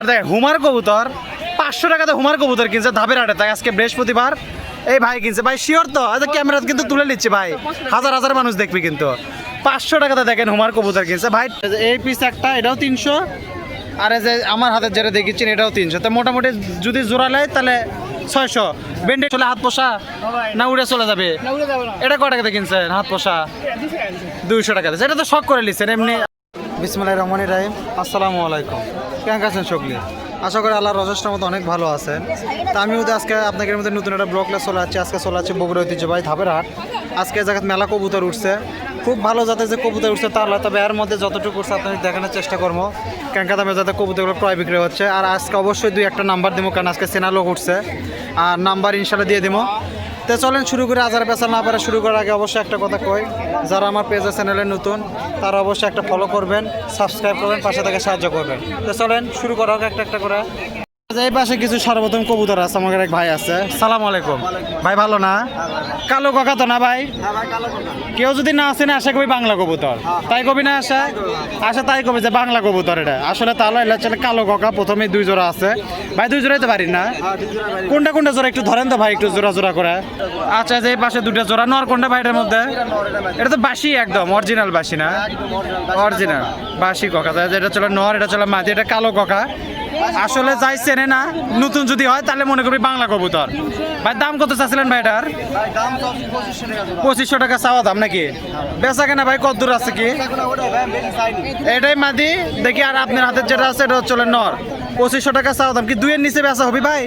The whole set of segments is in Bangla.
দেখ হুমার কবুতর পাঁচশো টাকাতে হুমার কবুতর কিনছে ধাপের হাটে তাই আজকে বৃহস্পতিবার এই ভাই কিনছে। ভাই শিওর তো আচ্ছা ক্যামেরা কিন্তু তুলে নিচ্ছে ভাই। হাজার হাজার মানুষ দেখবি কিন্তু। পাঁচশো টাকাতে দেখেন হুমার কবুতর কিনছে। ভাই এই পিস একটা এটাও তিনশো। আর যে আমার হাতের যেটা দেখিচ্ছেন এটাও তিনশো। তো মোটামুটি যদি জোড়া নেয় তাহলে ছয়শো। বেন্ডে চলে হাত পোষা না উড়ে চলে যাবে? এটা কয় টাকাতে কিনছেন হাত পোষা? দুইশো। টাকাতে। এটা তো শখ করে নিচ্ছেন এমনি বিসমুল্লাহ রহমান রাহিম। আসসালামু আলাইকুম। কেমন আছেন সকলে? আশা করি আল্লাহ রজস্টার মতো অনেক ভালো আছেন। তা আমিও তো আজকে আপনাদের মধ্যে নতুন একটা ব্লগ ক্লাস চলে যাচ্ছে আজকে চলে যাচ্ছে বগুড়া ঐতিহ্যবাহী ধাপের হাট। আজকে জায়গায় মেলা কবুতর উঠছে। খুব ভালো যাতে যে কবুতর উঠছে তার তবে এর মধ্যে যতটুকু উঠছে আপনাদের দেখানোর চেষ্টা করব। কেনকা দামে যাতে কবুতরগুলো ক্রয় বিক্রি হচ্ছে। আর আজকে অবশ্যই দুই একটা নাম্বার দিব, কারণ আজকে সেনা লোক উঠছে। আর নাম্বার ইনশাল্লাহ দিয়ে দিব। তো চলেন শুরু করে আজার পেছাল না পারে শুরু করার আগে অবশ্যই একটা কথা কই, যারা আমার পেজে চ্যানেলে নতুন, তারা অবশ্যই একটা ফলো করবেন সাবস্ক্রাইব করবেন, পাশে থেকে সাহায্য করবেন। তো চলেন শুরু করা হোক একটা একটা করে। এই পাশে কিছু সর্বপ্রথম কবুতর আছে আমাদের এক ভাই আছে। সালাম আলাইকুম। ভাই ভালো না? কালো কাকা তো না ভাই? কেউ যদি না আসে না আশা কবি বাংলা কবুতর। তাই কবি না আসা? আসা। তাই কবি যে বাংলা কবুতর এটা। আসলে তাহলে এটা হচ্ছে কালো কাকা প্রথমে দুই জোড়া আছে। ভাই দুই জোড়াই তো পারি না? কোনটা কোনটা জোড়া একটু ধরেন তো ভাই একটু জোড়া জোড়া করে। আচ্ছা যে এই পাশে দুটো জোড়া নর কোনটা ভাই এটার মধ্যে? এটা তো বাসি একদম অরিজিনাল বাসি না? অরিজিনাল বাসি। ককা। তাই এটা চলে নর এটা চলে মাঝি এটা কালো ককা। আসলে যাই চেনে না, নতুন যদি হয়, তাহলে মনে করবি বাংলা কবুতর। ভাই, দাম কত চাচ্ছিলেন ভাই এটার? পঁচিশশো টাকা চাওয়া দাম নাকি? বেচা কেনা ভাই, কত দূর আছে কি? এটাই মাদি, দেখি আর আপনার হাতের যেটা আছে, এটা চলে নর। পঁচিশশো টাকা চাওয়া দাম, কি দুইয়ের নিচে বেচা হবে ভাই?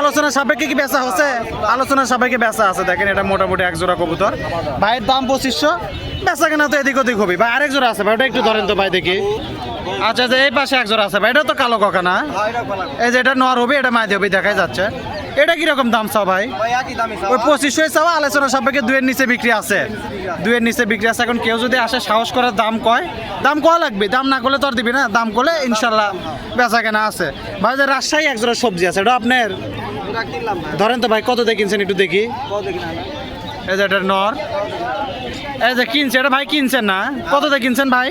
আলোচনা সাপেক্ষে কি বেচা হচ্ছে? আলোচনা সাপেক্ষে বেচা আছে, দেখেন এটা মোটামুটি এক জোড়া কবুতর। ভাইয়ের দাম পঁচিশশো। বেচা কেনা তো এদিক ওদিক হবে। ভাই, আরেক জোড়া আছে ভাই, ওটা একটু ধরেন তো ভাই দেখি। আচ্ছা যে এই পাশে এক জোড়া আছে ভাই, এটা তো কালো কাকা না এই যে এটা নর হবে, এটা মাঝে হবে, দেখাই যাচ্ছে। এটা কীরকম দাম চাও ভাই? ওই পঁচিশশো চাওয়া আলোচনা সাপেক্ষে দুয়ের নিচে বিক্রি আছে। দুয়ের নিচে বিক্রি আছে, এখন কেউ যদি আসে সাহস করে দাম কয়, দাম কয়া লাগবে। দাম না করলে তো আর দিবি না, দাম করলে ইনশাল্লাহ বেচা কেনা আছে। ভাই যে রাজশাহী এক জোড়া সবজি আছে, এটা আপনার? ধরেন তো ভাই, কত দিয়ে কিনছেন একটু দেখি। এই যে এটা নর এই যে কিনছে, এটা ভাই কিনছেন না? কত দিয়ে কিনছেন ভাই?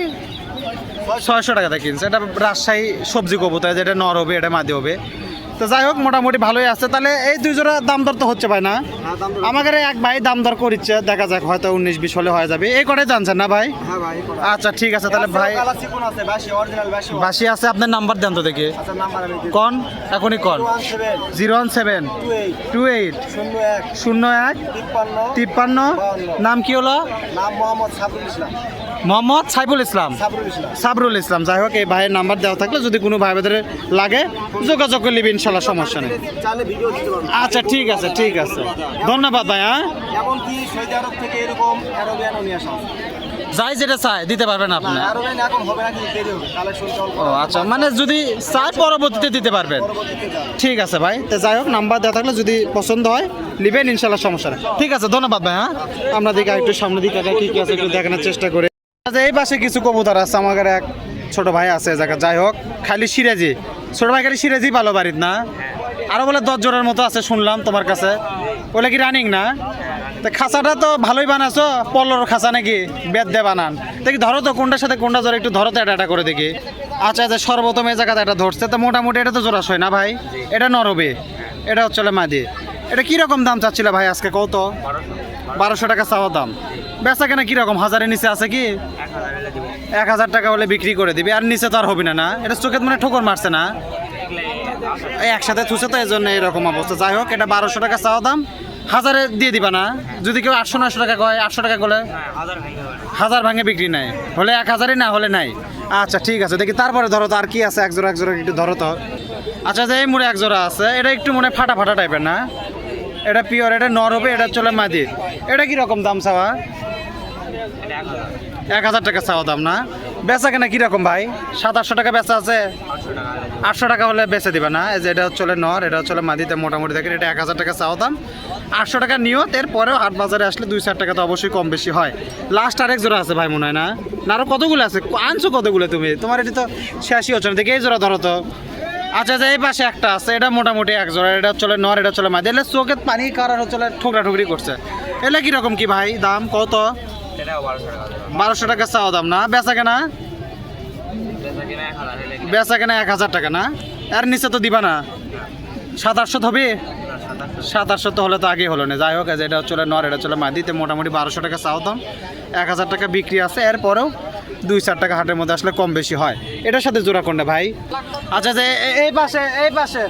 ছয়শো টাকাতে কিনছে। এটা রাজশাহী সবজি কবুতর যেটা নর হবে, এটা মাদি হবে। তো যাই হোক মোটামুটি ভালোই আছে। তাহলে এই দুই জোড়া দাম দর তো হচ্ছে ভাই না? আমাদের এক ভাই দাম দর করিচ্ছে দেখা যাক হয়তো উনিশ বিশ হলে হয়ে যাবে। এই কটাই জানছেন না ভাই? আচ্ছা ঠিক আছে তাহলে ভাই বাসি আছে আপনার নাম্বার দেন তো দেখি। কন? এখনই কন। Zero one seven. Two eight. শূন্য এক। তিপ্পান্ন। নাম কি হলো? মোহাম্মদ সাইফুল ইসলাম। সাবরুল ইসলাম। যাই হোক এই ভাইয়ের নাম্বার দেওয়া থাকলে যদি কোনো ভাই বোনের লাগে যোগাযোগ করে নিবি ইনশাল্লাহ সমস্যা নেই। আচ্ছা ঠিক আছে ঠিক আছে। ধন্যবাদ ভাই হ্যাঁ। যাই যেটা চাই দিতে পারবেন আপনি। ও আচ্ছা মানে যদি চাই পরবর্তীতে দিতে পারবেন। ঠিক আছে ভাই তো যাই হোক নাম্বার দেওয়া থাকলে যদি পছন্দ হয় নেবেন ইনশাল্লাহ সমস্যা নেই। ঠিক আছে ধন্যবাদ ভাই হ্যাঁ? আমরা দিকে একটু সামনে দিকে কি কি আছে একটু দেখানোর চেষ্টা করি। এই পাশে কিছু কবুতর আছে আমার এক ছোট ভাই আছে জায়গা যাই হোক, খালি সিরাজি। ছোট ভাই খালি সিরাজি ভালো বাড়ির না? আরও বলে দশ জোড়ার মতো আছে, শুনলাম তোমার কাছে। ওগুলো কি রানিং না? তা খাঁচাটা তো ভালোই বানাছো পলর খাঁচা নাকি? বেদ দে বানান। দেখি ধরো তো, কোনটার সাথে কোনটা জোরে একটু ধরো তো, এটা এটা করে দেখি। আচ্ছা আচ্ছা সর্বপ্রথম এই জায়গাতে এটা ধরছে, তো মোটামুটি এটা তো জোড়াশয় না ভাই? এটা নরবে, এটা হচ্ছে মাদি। এটা কীরকম দাম চাচ্ছিল ভাই আজকে, কত? বারোশো টাকা চাওয়া দাম। বেচা কেনা কীরকম? হাজারের নিচে আছে কি? এক হাজার টাকা হলে বিক্রি করে দিবি, আর নিচে তো আর হবে না না। এটা চোখে মানে ঠোকর মারছে না। একসাথে থুছে তো এই জন্য এরকম অবস্থা। যাই হোক, এটা বারোশো টাকা চাওয়া দাম। হাজারে দিয়ে দিবা না। যদি কেউ আটশো নশো টাকা কয়, আটশো টাকা করলে? হাজার ভাঙে বিক্রি নাই। হলে এক হাজারই না, হলে নাই। আচ্ছা ঠিক আছে। দেখি তারপরে ধরো তো আর কি আছে। এক জোড়া এক জোড়া একটু ধরো তো। আচ্ছা যে এই মুড়ে এক জোড়া আছে, এটা একটু মনে ফাটা ফাটা টাইপের না? এটা পিওর এটা নর হবে এটা চলে মাদি এটা কি রকম দাম চাওয়া? এক হাজার টাকা চাওয়া দাম না। বেচা কেনা কীরকম ভাই? সাত আটশো টাকা বেচা আছে। আটশো টাকা হলে বেচে দিবে না। যে এটা চলে নর, এটা চলে মাদিতে মোটামুটি দেখেন, এটা এক হাজার টাকা চাওয়া দাম। আটশো টাকা নিয়ত এরপরেও হাট বাজারে আসলে দুই চার টাকা তো অবশ্যই কম বেশি হয়। লাস্ট আরেক জোড়া আছে ভাই, মনে হয় না? না আরও কতগুলো আছে? আনছো কতগুলো তুমি? তোমার এটি তো শেষই হচ্ছে না। দেখি এই জোড়া ধরো তো। আচ্ছা যে এই পাশে একটা আছে, এটা মোটামুটি এক জোড়া। এটা চলে নর, এটা চলে মাদি। এলে চোখে পানি কারণ চলে ঠোকরা ঠুকরি করছে। এলে কীরকম কি ভাই দাম? কত? বারোশো টাকা চাওয়া দাম না? বেচা কেনা? বেচা কিনা এক হাজার টাকা না? আর নিচে তো দিবা না। সাত আটশো হবে? সাত আটশো তো হলে তো আগে হলো না। যাই হোক এটা চলে নর এটা চলে মাদিতে মোটামুটি বারোশো টাকা চাও দাম। এক হাজার টাকা বিক্রি আছে। এরপরেও দুই চার টাকা হাটের মধ্যে আসলে কম বেশি হয়। এটার সাথে জোড়া কোনটা ভাই? আচ্ছা যে এই পাশে এই পাশে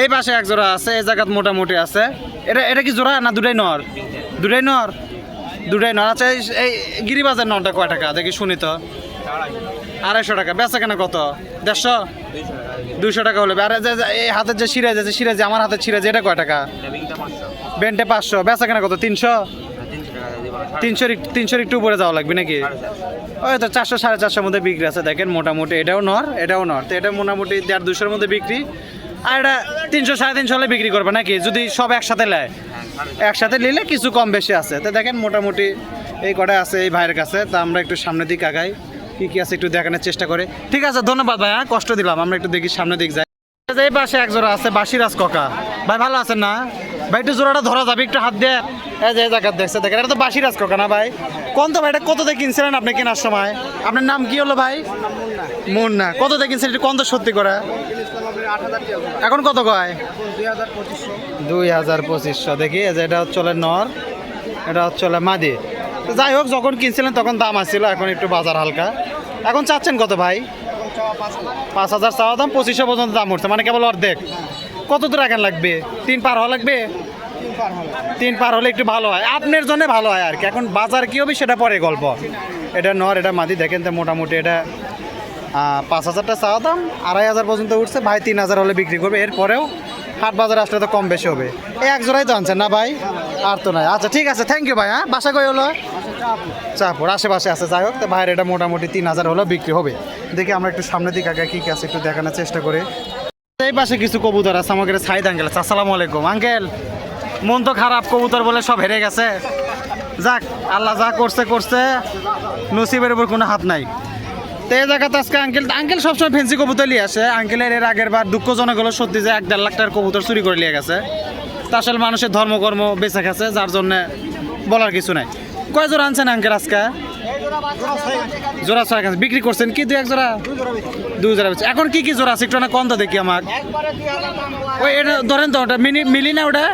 এই পাশে এক জোড়া আছে। এই জায়গাত মোটামুটি আছে। এটা এটা কি জোড়া না দুটাই নর? দুটাই নর? দুটাই নর আচ্ছা এই- গিরিবাজার নরটা কয় টাকা? দেখি শুনি তো। আড়াইশো টাকা। বেচা কেনা কত? দেড়শো? দুশো টাকা হলে। আর এই হাতের যে সিরাজ আছে, সিরাজ, আমার হাতের সিরাজ, এটা কয় টাকা? বেন্টে পাঁচশো। বেচা কেনা কত? তিনশো? তিনশোর তিনশোর একটু উপরে যাওয়া লাগবে নাকি? ওই তো চারশো, সাড়ে চারশোর মধ্যে বিক্রি আছে। দেখেন, মোটামুটি এটাও নর এটাও নর। তো এটা মোটামুটি দেড় দুশোর মধ্যে বিক্রি। আর এটা তিনশো, সাড়ে তিনশো হলে বিক্রি করবে নাকি? যদি সব একসাথে নেয়। একসাথে নিলে কিছু কম বেশি আছে। তো দেখেন মোটামুটি এই কটা আছে এই ভাইয়ের কাছে। তা আমরা একটু সামনের দিক আগাই। কি কি আছে একটু দেখানোর চেষ্টা করে। ঠিক আছে, ধন্যবাদ ভাই হ্যাঁ কষ্ট দিলাম। আমরা একটু দেখি সামনের দিক যাই। এই পাশে এক জোড়া আছে, বাসিরাজ ককা। ভাই, ভালো আছেন না? ভাই, একটু জোড়াটা ধরা যাবে, একটু হাত দিয়ে। এই যে এই জায়গায় দেখছে দেখেন, এটা তো বাসিরাজ ককা না ভাই? কোন তো ভাই, এটা কত দিয়ে কিনছিলেন আপনি কেনার সময়? আপনার নাম কি হলো ভাই? মুন্না। কত দিয়ে কিনছিলেন? একটু কত সত্যি করে? এখন কত কয়? দুই হাজার পঁচিশশো। দেখি এটা চলে নর এটা চলে মাদি। যাই হোক যখন কিনছিলেন তখন দাম আসছিল এখন একটু বাজার হালকা। এখন চাচ্ছেন কত ভাই? পাঁচ হাজার চাওয়া দাম পঁচিশশো পর্যন্ত দাম উঠছে। মানে কেবল অর্ধেক। কত দূর এখন লাগবে? তিন পার হওয়া লাগবে? তিন পার হলে একটু ভালো হয়। আপনার জন্য ভালো হয় আর কি। এখন বাজার কী হবে সেটা পরে গল্প। এটা নর এটা মাদি দেখেন তো মোটামুটি এটা পাঁচ হাজারটা চাওয়া দাম, আড়াই হাজার পর্যন্ত উঠছে, ভাই তিন হাজার হলে বিক্রি করবে। এরপরেও হাট বাজার আসলে তো কম বেশি হবে। এক জোড়াই তো আনছেন না ভাই? আর তো নাই। আচ্ছা ঠিক আছে থ্যাংক ইউ ভাই হ্যাঁ? বাসা কই হলো? চাপুর আশেপাশে আছে, যাই হোক, তো ভাইয়ের এটা মোটামুটি তিন হাজার হলেও বিক্রি হবে। দেখি আমরা একটু সামনের দিকে আগে কী কী আছে, একটু দেখানোর চেষ্টা করি। এই পাশে কিছু কবুতর আছে, আমাকে সাইদ আঙ্কেল আছে, আসসালামু আলাইকুম। আঙ্কেল, মন তো খারাপ, কবুতর বলে সব হেরে গেছে। যাক, আল্লাহ যা করছে করছে। নসিবের উপর কোনো হাত নাই। তো এই জায়গাতে আজকে আঙ্কেল আঙ্কেল সবসময় ফেন্সি কবুতর নিয়ে আসে। আঙ্কেলের এর আগের বার দুঃখজনক হলো সত্যি যে এক দেড় লাখ টাকার কবুতর চুরি করে নিয়ে গেছে। তা আসলে মানুষের ধর্মকর্ম বেঁচে গেছে যার জন্য বলার কিছু নাই। কয় জোড়া আনছেন আঙ্কেল আজকে? জোড়া ছয় গেছে বিক্রি করছেন কি? দুই এক জোড়া? দুই জোড়া বেচে। এখন কি কি জোড়া আছে? একটু না কম তো দেখি আমার ওই এটা ধরেন তো ওটা মিনি মিলি না ওটা?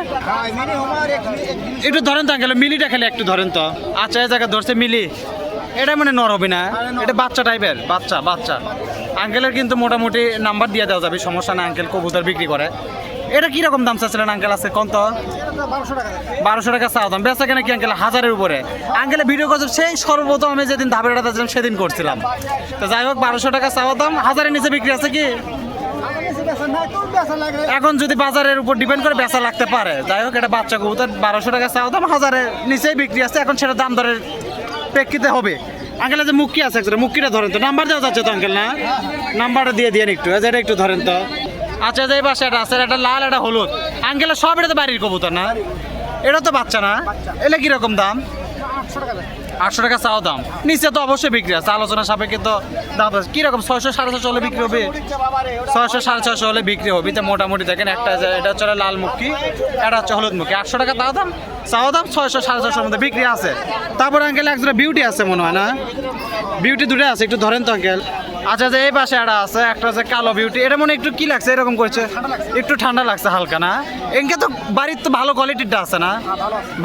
একটু ধরেন তো আঙ্কেল মিলিটা খেলে একটু ধরেন তো। আচ্ছা এই জায়গায় ধরছে মিলি। এটা মানে নর হবে না এটা বাচ্চা টাইপের বাচ্চা বাচ্চা। আঙ্কেলের কিন্তু মোটামুটি নাম্বার দিয়ে দেওয়া যাবে সমস্যা না আঙ্কেল কবুতর বিক্রি করে। এটা কীরকম দাম চাচ্ছিলেন আঙ্কেল আছে কোন তো? বারোশো টাকা চাও দাম বেচা কেনা কি আঙ্কেল হাজারের উপরে? আঙ্কেলে ভিডিও করছে সেই সর্বপ্রথম আমি যেদিন ধাপের আটা ছিলাম সেদিন করছিলাম। তো যাই হোক বারোশো টাকা চাওয়া দাম হাজারের নিচে বিক্রি আছে কি? এখন যদি বাজারের উপর ডিপেন্ড করে বেচা লাগতে পারে যাই হোক এটা বাচ্চা কবুতর বারোশো টাকা চাওয়া দাম হাজারের নিচেই বিক্রি আছে এখন সেটা দাম দরের প্রেক্ষিতে হবে। আঙ্কেল যে মুক্কি আছে একটা মুক্কিটা ধরেন তো, নাম্বার দেওয়া যাচ্ছে তো আঙ্কেল, না? নাম্বারটা দিয়ে দিয়ে একটু এটা একটু ধরেন তো। আচ্ছা যে পাশে এটা আছে, এটা লাল, এটা হলুদ। আঙ্কেলের সব এটা তো বাড়ির কবুতর, না? এটা তো বাচ্চা, না? এলে কীরকম দাম? আটশো টাকা চাও দাম। নিচে তো অবশ্যই বিক্রি আছে। আলোচনা সাপেক্ষে তো দাম আছে। কীরকম ছয়শো, সাড়ে ছশো হলে বিক্রি হবে? ছয়শো, সাড়ে ছয়শো হলে বিক্রি হবে। তো মোটামুটি দেখেন, একটা এটা হচ্ছে লাল মুখি এটা হচ্ছে হলুদ মুখি। আটশো টাকা দাও দাম? চাও দাম ছয়শো, সাড়ে ছশোর মধ্যে বিক্রি আছে। তারপরে আঙ্কেল একজোড়া বিউটি আছে মনে হয়, না? বিউটি দুটো আছে। একটু ধরেন তো আঙ্কেল আচ্ছা যে এই পাশে একটা আছে, একটা হচ্ছে কালো বিউটি এটা মনে একটু কি লাগছে? এরকম করছে। একটু ঠান্ডা লাগছে হালকা, না? এনকে তো বাড়ির তো ভালো কোয়ালিটিরটা আছে, না?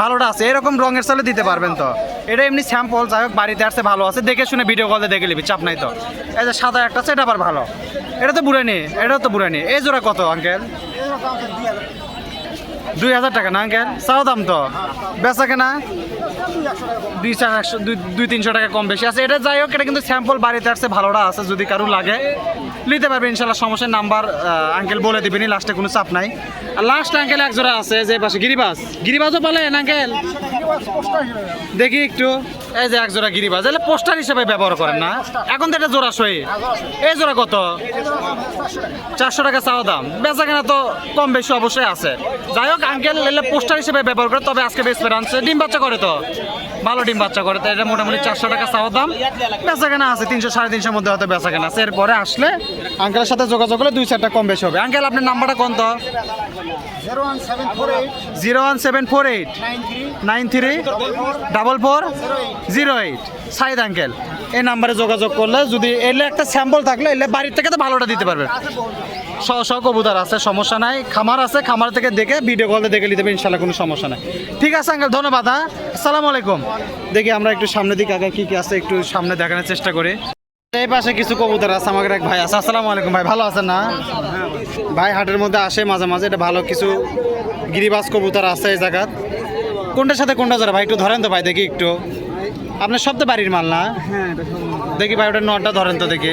ভালোটা আছে। এরকম রঙের সালে দিতে পারবেন তো। এটা এমনি স্যাম্পল যাই হোক, বাড়িতে আসছে, ভালো আছে। দেখে শুনে ভিডিও কলে দেখে নিবি, চাপ নাই তো। এই যে সাদা একটা আছে, এটা আবার ভালো। এটা তো বুড়ানি এটাও তো বুড়ানি। এই জোড়া কত আঙ্কেল দুই হাজার টাকা না আঙ্কেল চাও দাম তো। বেচা কেনা? দুই চার একশো দুই তিনশো টাকা কম বেশি। আছে এটা যাই হোক এটা কিন্তু স্যাম্পল বাড়িতে আসছে ভালোটা আছে যদি কারও লাগে। নিতে পারবে ইনশাল্লাহ সমস্যার নাম্বার আঙ্কেল বলে দিবেনি লাস্টে কোনো চাপ নাই। আর লাস্ট আঙ্কেল একজোড়া আছে যে পাশে গিরিবাস গিরিবাসও পালেন আঙ্কেল দেখি একটু। এই যে এক জোড়া গিরিবাজ এলে পোস্টার হিসেবে ব্যবহার করেন না? এখন তো এটা জোড়া সই। এই জোড়া কত? চারশো টাকা চাওয়া দাম। বেচা কেনা তো কম বেশি অবশ্যই আছে। যাই হোক আঙ্কেল এলে পোস্টার হিসেবে ব্যবহার করে, তবে আজকে বেশ আনছে। ডিম বাচ্চা করে তো? ভালো ডিম বাচ্চা করে, তো এটা মোটামুটি চারশো টাকা চাওয়া দাম। বেচা কেনা আছে তিনশো, সাড়ে তিনশোর মধ্যে হয়তো বেচা কেনা আছে। এরপরে আসলে আঙ্কেলের সাথে যোগাযোগ করলে দুই চারটা কম বেশি হবে। আঙ্কেল, আপনার নাম্বারটা কোন তো? Zero one seven four eight. Nine three double four zero eight. Saeed uncle, এই নাম্বারে যোগাযোগ করলে যদি এলে একটা স্যাম্পল থাকলে এলে বাড়ির থেকে তো ভালোটা দিতে পারবেন শ শ কবুতর আছে সমস্যা নাই। খামার আছে খামার থেকে দেখে ভিডিও কলে দেখে নিতে হবে ইনশাল্লাহ কোনো সমস্যা নাই। ঠিক আছে আঙ্কেল ধন্যবাদ হ্যাঁ। আসসালামু আলাইকুম। দেখি আমরা একটু সামনের দিকে আগে কি কি আছে একটু সামনে দেখানোর চেষ্টা করি। এই পাশে কিছু কবুতর আছে আমাদের এক ভাই আছে। আসসালামু আলাইকুম ভাই ভালো আছেন না? ভাই হাটের মধ্যে আসে মাঝে মাঝে এটা ভালো কিছু গিরিবাজ কবুতর আছে এই জায়গাত কোনটার সাথে কোনটা জোড়া? ভাই একটু ধরেন তো ভাই দেখি একটু। আপনার সব তো বাড়ির মাল না? দেখি ভাই ওটা নটা ধরেন তো দেখি।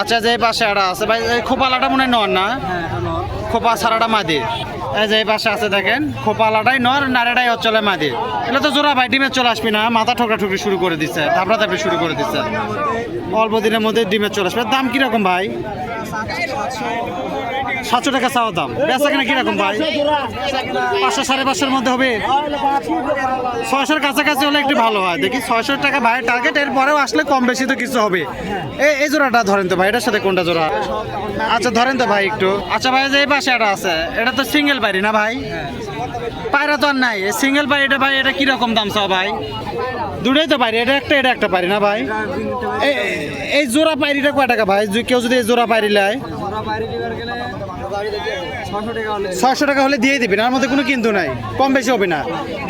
আচ্ছা যে পাশে আড়া আছে, ভাই খোপালাটা মনে নর না? খোপা ছাড়াটা মাদি। এই যে পাশে আছে, দেখেন, খোপালাটাই নর নারেটাই অচলে মাদি। এটা তো জোড়া, ভাই, ডিমের চলে আসবি না। মাথা ঠোকরা ঠুকরি শুরু করে দিচ্ছে ধাপড়া ধাপড়ি শুরু করে দিচ্ছে অল্প দিনের মধ্যে ডিমের চলে আসবে। দাম কীরকম, ভাই? সাতশো টাকা চাওয়া দাম। বেচা কিনা কীরকম ভাই? পাঁচশো, সাড়ে পাঁচশোর মধ্যে হবে? ছয়শোর কাছাকাছি হলে একটু ভালো হয়। দেখি ছয়শো টাকা ভাই টার্গেট এর পরেও আসলে কম বেশি তো কিছু হবে। এই জোড়াটা ধরেন তো ভাই, এটার সাথে কোনটা জোড়া? আচ্ছা ধরেন তো ভাই একটু। আচ্ছা ভাই যে এই পাশে এটা আছে, এটা তো সিঙ্গেল বাড়ি না ভাই? পায়রা তো আর নাই। সিঙ্গেল বাড়ি, এটা ভাই, এটা কীরকম দাম চাও ভাই? দুটোই তো পারি এটা একটা এটা একটা পারি না ভাই? এই- জোড়া পায়রিটা কয় টাকা ভাই? কেউ যদি এই জোড়া পায়রি নেয়। ছয়শো টাকা হলে দিয়ে দিবেন, আর মধ্যে কোনো কিন্তু নাই, কম বেশি হবে না।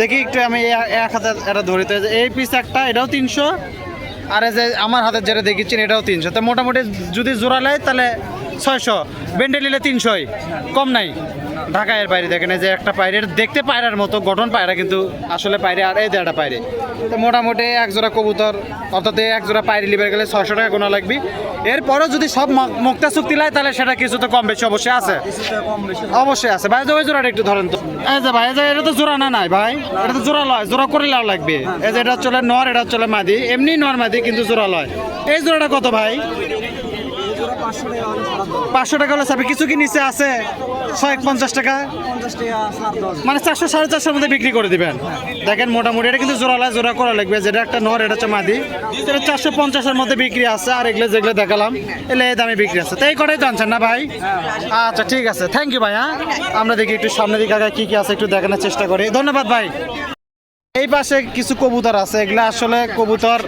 দেখি একটু আমি এক হাজার এটা ধরি, তো এই পিস একটা, এটাও তিনশো, আর এই যে আমার হাতের যেটা দেখিচ্ছেন, এটাও তিনশো। তো মোটামুটি যদি জোড়া নেয়, তাহলে ছয়শো বেন্ডে নিলে তিনশোই, কম নাই। ঢাকা এর বাইরে দেখেন যে একটা পায়রে দেখতে পায়রার মতো, গঠন পায়রা কিন্তু আসলে পায়রে আর এই একটা পায়রে। তো মোটামুটি এক জোড়া কবুতর, অর্থাৎ এই এক জোড়া পায়রে লিবার গেলে ছয়শো টাকা গোনা লাগবে। এরপরেও যদি সব মুক্তা চুক্তি লাই তাহলে সেটা কিছু তো কম বেশি অবশ্যই আছে। অবশ্যই আছে। ভাই ওই জোড়াটা একটু ধরেন তো। এই যে ভাই যে এটা তো জোড়া না, নাই ভাই। এটা তো জোড়া লয়, জোড়া করে লাও লাগবে। এই যে এটা চলে নর, এটা চলে মাদি। এমনি নর মাদি, কিন্তু জোড়া লয়। এই জোড়াটা কত ভাই? পাঁচশো টাকা হলে সাবে কিছু কি নিচে আছে? ছয় পঞ্চাশ টাকা। মানে চারশো সাড়ে চারশোর মধ্যে বিক্রি করে দিবেন। দেখেন মোটামুটি এটা কিন্তু জোড়া জোড়া করা লাগবে। যেটা একটা নর এটা হচ্ছে মাদি। সেটা চারশো পঞ্চাশের মধ্যে বিক্রি আছে। আর এগুলো যেগুলো দেখালাম এলে এই দামে বিক্রি আছে। তো এই কটাই তো আনছেন না ভাই? আচ্ছা ঠিক আছে। থ্যাংক ইউ ভাই হ্যাঁ? আমরা দেখি একটু সামনে দিকে আগে কি কি আছে একটু দেখানোর চেষ্টা করি। ধন্যবাদ ভাই। এই পাশে কিছু কবুতর আছে। এগুলা আসলে কবুতর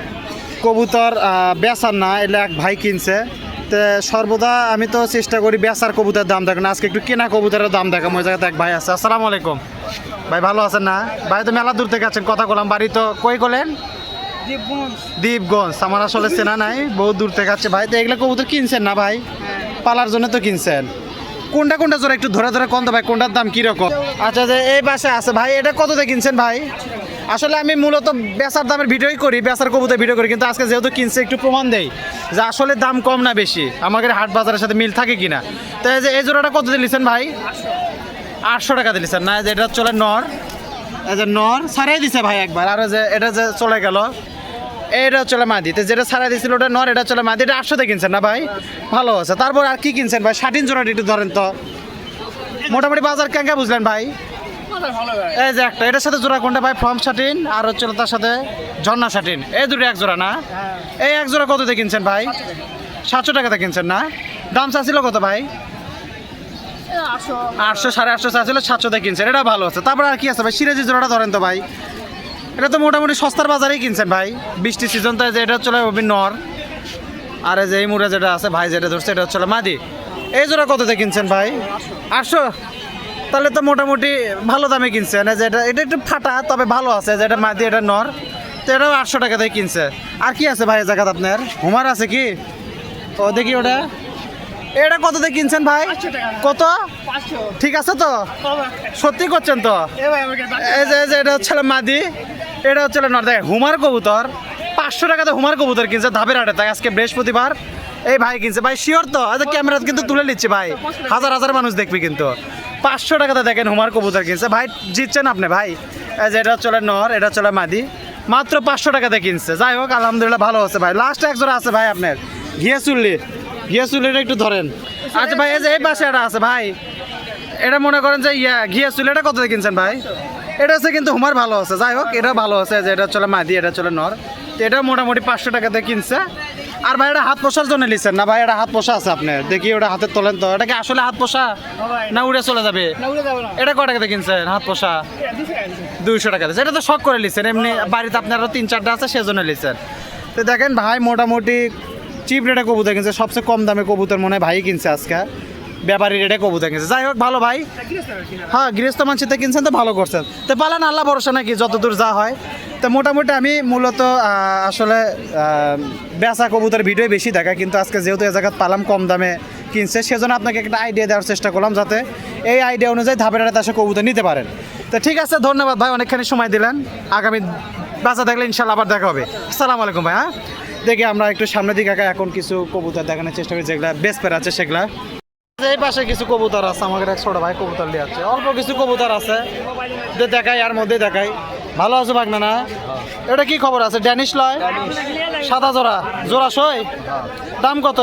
কবুতর আহ, বেচার না। এগুলো এক ভাই কিনছে। তো সর্বদা আমি তো চেষ্টা করি বেচার কবুতরের দাম দেখো আজকে একটু কেনা কবুতরের দাম দেখাম ওই জায়গাতে এক ভাই আছে। আসসালামু আলাইকুম। ভাই ভালো আছেন না? ভাই তো মেলা দূর থেকে আছেন কথা বললাম। বাড়ি তো কই করলেন দ্বীপগঞ্জ আমার আসলে চেনা নাই বহুত দূর থেকে আছে। ভাই তো এগুলো কবুতর কিনছেন না ভাই? পালার জন্য তো কিনছেন। কোনটা কোনটা জোরে একটু ধরে ধরে কোন ভাই কোনটার দাম কীরকম? আচ্ছা যে এই বাসে আছে। ভাই এটা কত দিয়ে কিনছেন ভাই? আসলে আমি মূলত বেচার দামের ভিডিওই করি, বেচার কবুতর ভিডিও করি, কিন্তু আজকে যেহেতু কিনছে, একটু প্রমাণ দেই যে আসলে দাম কম না বেশি, আমাদের হাট বাজারের সাথে মিল থাকে কিনা। তো এই যে, এই জোড়াটা কত দিয়েছেন ভাই? আটশো টাকা দিয়েছেন না যে, এটা চলে নর। এই যে, নর সারাই দিছে ভাই একবার। আর যে, এটা যে চলে গেল এটা চলে মাদি। তো যেটা সারা দিয়েছিল ওটা নর, এটা চলে মাদি। এটা আটশোতে কিনছেন না ভাই? ভালো আছে। তারপর আর কি কিনছেন ভাই? ষাটিন জোড়াটা একটু ধরেন তো। মোটামুটি বাজার কেঙ্কা বুঝলেন ভাই? এই যে একটা এটার সাথে জোড়া কোনটা ভাই? ফর্ম শাটিন আর হচ্ছে তার সাথে ঝর্ণা শাটিন এই দুটো এক জোড়া না? এই এক জোড়া কত দিয়ে কিনছেন ভাই? সাতশো টাকাতে কিনছেন না? দাম চাচ্ছিল কত ভাই? আটশো। সাড়ে আটশো চাচ্ছিল সাতশোতে কিনছেন। এটা ভালো আছে। তারপর আর কি আছে ভাই? সিরাজি জোড়াটা ধরেন তো ভাই। এটা তো মোটামুটি সস্তার বাজারেই কিনছেন ভাই। বৃষ্টি সিজন তো যে এটা চলে নর। আর যে এই মুড়ে যেটা আছে ভাই যেটা ধরছে এটা হচ্ছে মাদি। এই জোড়া কততে কিনছেন ভাই? আটশো? তাহলে তো মোটামুটি ভালো দামে কিনছেন এই যে এটা এটা একটু ফাটা তবে ভালো আছে যে এটা মাদি এটা নর। তো এটাও আটশো টাকা দিয়ে কিনছে। আর কি আছে ভাই জায়গাতে আপনার? হুমার আছে কি? ও দেখি ওটা। এটা কত দিয়ে কিনছেন ভাই? কত? ঠিক আছে তো? সত্যি করছেন তো? এই যে এই যে এটা হচ্ছে মাদি। এটা হচ্ছে নর। দেখ হুমার কবুতর পাঁচশো টাকাতে হুমার কবুতর কিনছে ধাপের হাটে। তাই আজকে বৃহস্পতিবার এই ভাই কিনছে। ভাই শিওর তো? আচ্ছা ক্যামেরা কিন্তু তুলে নিচ্ছে ভাই। হাজার হাজার মানুষ দেখবি কিন্তু। পাঁচশো টাকাতে দেখেন হুমার কবুতর কিনছে। ভাই, জিতছেন আপনি, ভাই? এই যে, এটা চলে নর, এটা চলে মাদি। মাত্র পাঁচশো টাকাতে কিনছে। যাই হোক, আলহামদুলিল্লাহ ভালো আছে ভাই। লাস্ট এক জোড়া আছে ভাই আপনার। ঘিয়ে চুল্লি ঘিয়ে চুল্লিটা একটু ধরেন। আচ্ছা ভাই, এই যে, এই পাশে একটা আছে ভাই। এটা মনে করেন যে, ইয়া ঘিয়া চুল এটা কত কিনছেন ভাই? এটা হচ্ছে কিন্তু হুমার ভালো আছে। যাই হোক, এটা ভালো আছে যে, এটা চলে মাদি, এটা চলে নর। তো এটা মোটামুটি পাঁচশো টাকাতে কিনছে। আর ভাই এটা হাত পোষার জন্য লিখছেন না ভাই? এটা হাত পোষা আছে আপনার। দেখি ওটা হাতে তোলেন তো। এটা কি আসলে হাত পোষা না উড়ে চলে যাবে? এটা কয় টাকাতে কিনছেন হাত পোষা? দুইশো টাকা দিচ্ছে এটা তো শখ করে লিখছেন এমনি বাড়িতে আপনারও তিন চারটা আছে সেজন্য লিখছেন তো দেখেন ভাই মোটামুটি চিপ রেটে কবুতর কিনছে। সবচেয়ে কম দামে কবুতর মনে হয় ভাই কিনছে আজকে। ব্যাপারী রেটে কবুতর কিনছে। যাই হোক, ভালো ভাই। হ্যাঁ গৃহস্থ মানুষতে কিনছেন তো, ভালো করছেন। তো পালান, আল্লাহ ভরসা নাকি যতদূর যা হয়। তো মোটামুটি আমি মূলত আসলে বেচা কবুতর ভিডিও বেশি দেখা, কিন্তু আজকে যেহেতু এ জায়গায় পালাম, কম দামে কিনছে, সেজন্য আপনাকে একটা আইডিয়া দেওয়ার চেষ্টা করলাম, যাতে এই আইডিয়া অনুযায়ী ধাপের হাটে আসে কবুতর নিতে পারেন। তো ঠিক আছে, ধন্যবাদ ভাই, অনেকখানি সময় দিলেন। আগামী বাচ্চা দেখলে ইনশাল্লাহ আবার দেখা হবে। আসসালামু আলাইকুম ভাই হ্যাঁ? দেখি আমরা একটু সামনের দিকে এখন কিছু কবুতর দেখানোর চেষ্টা করি, যেগুলা বেশ পের আছে, সেগুলা। এই পাশে কিছু কবুতর আছে আমাদের এক ভাই কবুতর নিয়ে আছে অল্প কিছু কবুতর আছে। যে দেখাই, আর মধ্যে দেখাই। ভালো আছে বাগনা না? এটা কি খবর আছে? ড্যানিশ লয়? সাদা জোড়া। জোড়া সই? দাম কত?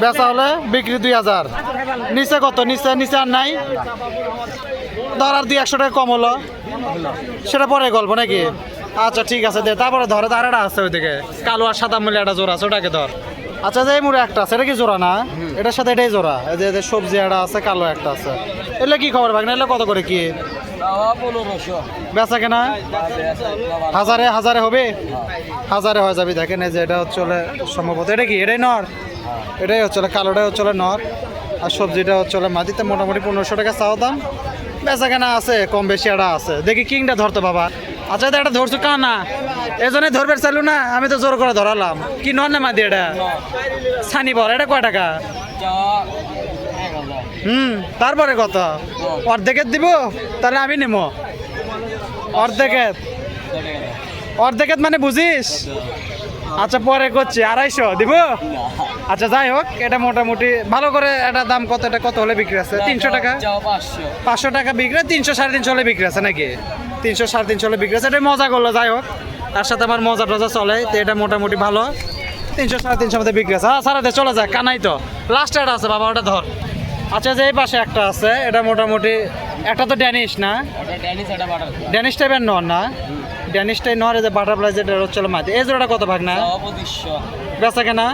বেচা হলে বিক্রি দুই হাজার। নিচে কত? নিচে নিচে আর নাই? ধর আর দুই একশো টাকা কম হলো। সেটা পরে গল্প নাকি? আচ্ছা ঠিক আছে, দে। তারপরে ধরে তার আছে ওইদিকে। কালো আর সাদা মূল্য একটা জোড়া আছে, ওটাকে ধর। আচ্ছা যে মুড়ে একটা আছে এটা কি জোড়া না? এটার সাথে এটাই জোড়া। এই যে সবজি একটা আছে কালো একটা আছে। এগুলো কি খবর ভাগ না এগুলো কত করে কি? বেচা কেনা? হাজারে হাজারে হবে? হাজারে হয়ে যাবে। দেখেন এই যে এটা হচ্ছে সম্ভবত। এটা কি? এটাই নর? এটাই হচ্ছে কালোটাই হচ্ছে নর। আর সবজিটা হচ্ছে মাটিতে মোটামুটি পনেরোশো টাকা চাওয়া দাম। বেচা কেনা আছে কম বেশি একটা আছে। দেখি কিংটা ধরতো বাবা। আচ্ছা এটা ধরছো কা না? এজনে ধরবে চালু না আমি তো জোর করে ধরালাম। কি নর না মাদি এটা? ছানি বল এটা কয় টাকা? হুম তারপরে কত? অর্ধেকের দিব তাহলে আমি নেব অর্ধেকের? অর্ধেকের মানে বুঝিস? আচ্ছা পরে করছি আড়াইশো দিব? আচ্ছা যাই হোক এটা মোটামুটি ভালো করে এটা দাম কত এটা কত হলে বিক্রি আছে? তিনশো টাকা? পাঁচশো টাকা বিক্রি তিনশো সাড়ে তিনশো হলে বিক্রি আছে নাকি? তিনশো, সাড়ে তিনশো হলে বিক্রি এটা মজা করল, যাই হোক। তার সাথে আমার মজা টজা চলে, তো এটা মোটামুটি ভালো। তিনশো, সাড়ে তিনশোর মধ্যে বিক্রি আছে হ্যাঁ সারা দে, চলে যায় কানাই তো। লাস্ট একটা আছে, বাবা, ওটা ধর। আচ্ছা যে এই পাশে একটা আছে, এটা মোটামুটি, একটা তো ড্যানিশ না? ড্যানিশ টাইপের নর না? ড্যানিশ টাইপ নর যে বাটারফ্লাই যেটা হচ্ছে মাঝে এই জোড়াটা কত ভাগ না? বেচা কেনা?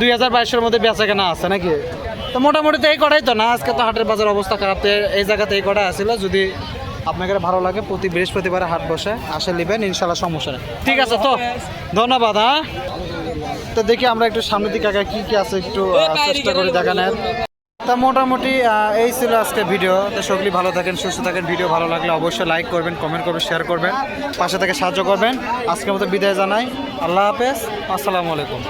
দুই হাজার বাইশের মধ্যে বেচা কেনা আছে নাকি? তো মোটামুটি তো এই কটাই তো না? আজকে তো হাটের বাজার অবস্থা খারাপ এই জায়গাতে এই কটা আসছিল যদি আপনাকে ভালো লাগে প্রতি বৃহস্পতিবারে হাট বসে আসে নেবেন ইনশাল্লাহ সমস্যা নেই। ঠিক আছে তো ধন্যবাদ হ্যাঁ। তো দেখি আমরা একটু সামনের দিকে আগে কি কি আছে একটু চেষ্টা করি দেখানোর। তা মোটামুটি এই ছিল আজকে ভিডিও। তো সকলেই ভালো থাকেন সুস্থ থাকেন। ভিডিও ভালো লাগলে অবশ্যই লাইক করবেন কমেন্ট করবেন শেয়ার করবেন। পাশে থেকে সাহায্য করবেন। আজকের মতো বিদায় জানাই। আল্লাহ হাফেজ। আসসালামু আলাইকুম।